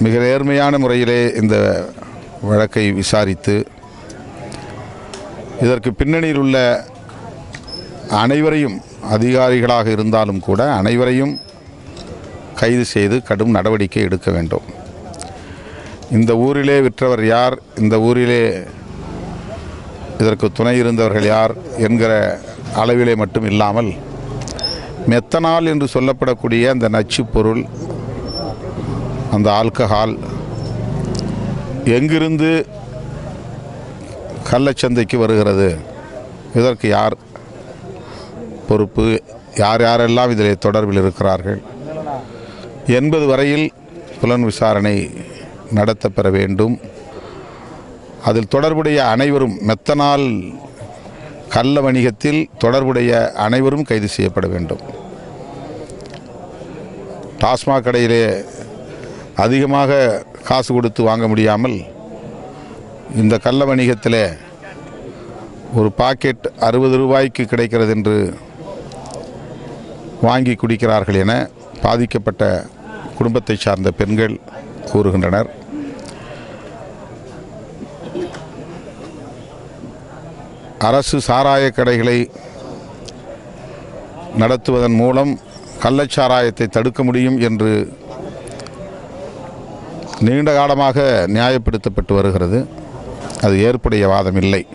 மிக நேர்மையான முறையிலே இந்த வழக்கை விசாரித்து இதற்கு பின்னணியில் உள்ள அனைவரையும் அதிகாரிகளாக இருந்தாலும் கூட அனைவரையும் கைது செய்து கடும் நடவடிக்கை எடுக்க வேண்டும். இந்த ஊரிலே விற்றவர் யார்? இந்த ஊரிலே இதற்கு துணை இருந்தவர்கள் யார்? என்கிற அளவிலே மட்டும் இல்லாமல் மெத்தனால் என்று சொல்லப்படக்கூடிய அந்த நச்சுப் பொருள் அந்த ஆல்கஹால். எங்கிருந்து கள்ளச்சந்தைக்கு வருகிறது? இதற்கு யார் பொறுப்பு? யார் யாரெல்லாம் இதில் தொடர்பில் இருக்கிறார்கள்? என்பது வரையில் புலன் விசாரணை நடத்தப்பெற வேண்டும். அதில் தொடர்புடைய அனைவரும் மெத்தனால் கள்ள வணிகத்தில் தொடர்புடைய அனைவரும் கைது செய்யப்பட வேண்டும். டாஸ்மாக் கடையிலே அதிகமாக காசு கொடுத்து வாங்க முடியாமல் இந்த கள்ள வணிகத்தில் ஒரு பாக்கெட் அறுபது ரூபாய்க்கு கிடைக்கிறது என்று வாங்கி குடிக்கிறார்கள் என பாதிக்கப்பட்ட குடும்பத்தை சார்ந்த பெண்கள் கூறுகின்றனர். அரசு சாராய கடைகளை நடத்துவதன் மூலம் கள்ளச்சாராயத்தை தடுக்க முடியும் என்று நீண்ட காலமாக நியாயப்படுத்தப்பட்டு வருகிறது. அது ஏற்புடைய வாதம் இல்லை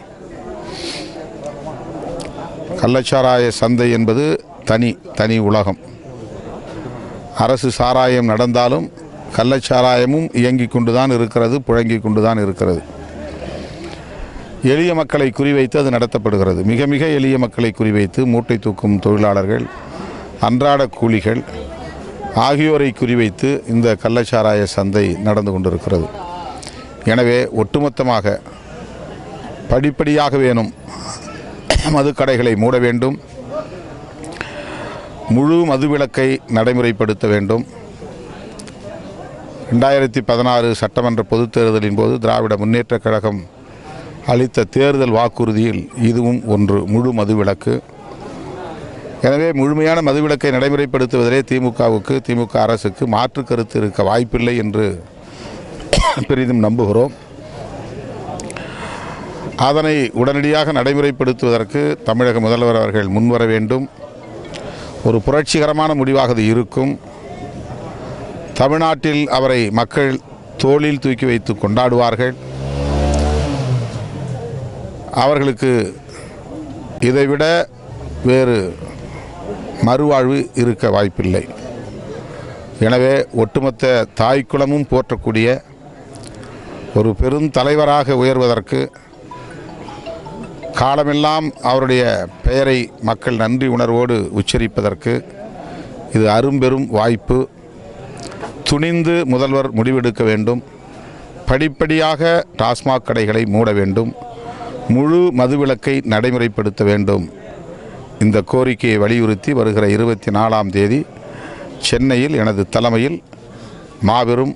கள்ளச்சாராய சந்தை என்பது தனி தனி உலகம். அரசு சாராயம் நடந்தாலும் கள்ளச்சாராயமும் இயங்கிக் கொண்டுதான் இருக்கிறது புழங்கிக் கொண்டுதான் இருக்கிறது. எளிய மக்களை குறிவைத்து அது நடத்தப்படுகிறது. மிக மிக எளிய மக்களை குறிவைத்து மூட்டை தூக்கும் தொழிலாளர்கள் அன்றாட கூலிகள் ஆகியோரை குறிவைத்து இந்த கள்ளச்சாராய சந்தை நடந்து கொண்டிருக்கிறது. எனவே ஒட்டுமொத்தமாக படிப்படியாக வேணும் மதுக்கடைகளை மூட வேண்டும். முழு மதுவிலக்கை நடைமுறைப்படுத்த வேண்டும். ரெண்டாயிரத்தி பதினாறு சட்டமன்ற பொதுத் தேர்தலின் போது திராவிட முன்னேற்றக் கழகம் அளித்த தேர்தல் வாக்குறுதியில் இதுவும் ஒன்று முழு மதுவிலக்கு. எனவே முழுமையான மதுவிலக்கை நடைமுறைப்படுத்துவதிலே திமுகவுக்கு திமுக அரசுக்கு மாற்று கருத்து இருக்க வாய்ப்பில்லை என்று பெரிதும் நம்புகிறோம். அதனை உடனடியாக நடைமுறைப்படுத்துவதற்கு தமிழக முதல்வர் அவர்கள் முன்வர வேண்டும். ஒரு புரட்சிகரமான முடிவாக அது இருக்கும். தமிழ்நாட்டில் அவரை மக்கள் தோளில் தூக்கி வைத்து கொண்டாடுவார்கள். அவர்களுக்கு இதைவிட வேறு மறுவாழ்வு இருக்க வாய்ப்பில்லை. எனவே ஒட்டுமொத்த தாய்க்குளமும் போற்றக்கூடிய ஒரு பெரும் தலைவராக உயர்வதற்கு காலமெல்லாம் அவருடைய பெயரை மக்கள் நன்றி உணர்வோடு உச்சரிப்பதற்கு இது அரும்பெரும் வாய்ப்பு. துணிந்து முதல்வர் முடிவெடுக்க வேண்டும். படிப்படியாக டாஸ்மாக் கடைகளை மூட வேண்டும். முழு மதுவிலக்கை நடைமுறைப்படுத்த வேண்டும். இந்த கோரிக்கையை வலியுறுத்தி வருகிற இருபத்தி நாலாம் தேதி சென்னையில் எனது தலைமையில் மாபெரும்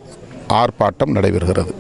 ஆர்ப்பாட்டம் நடைபெறுகிறது.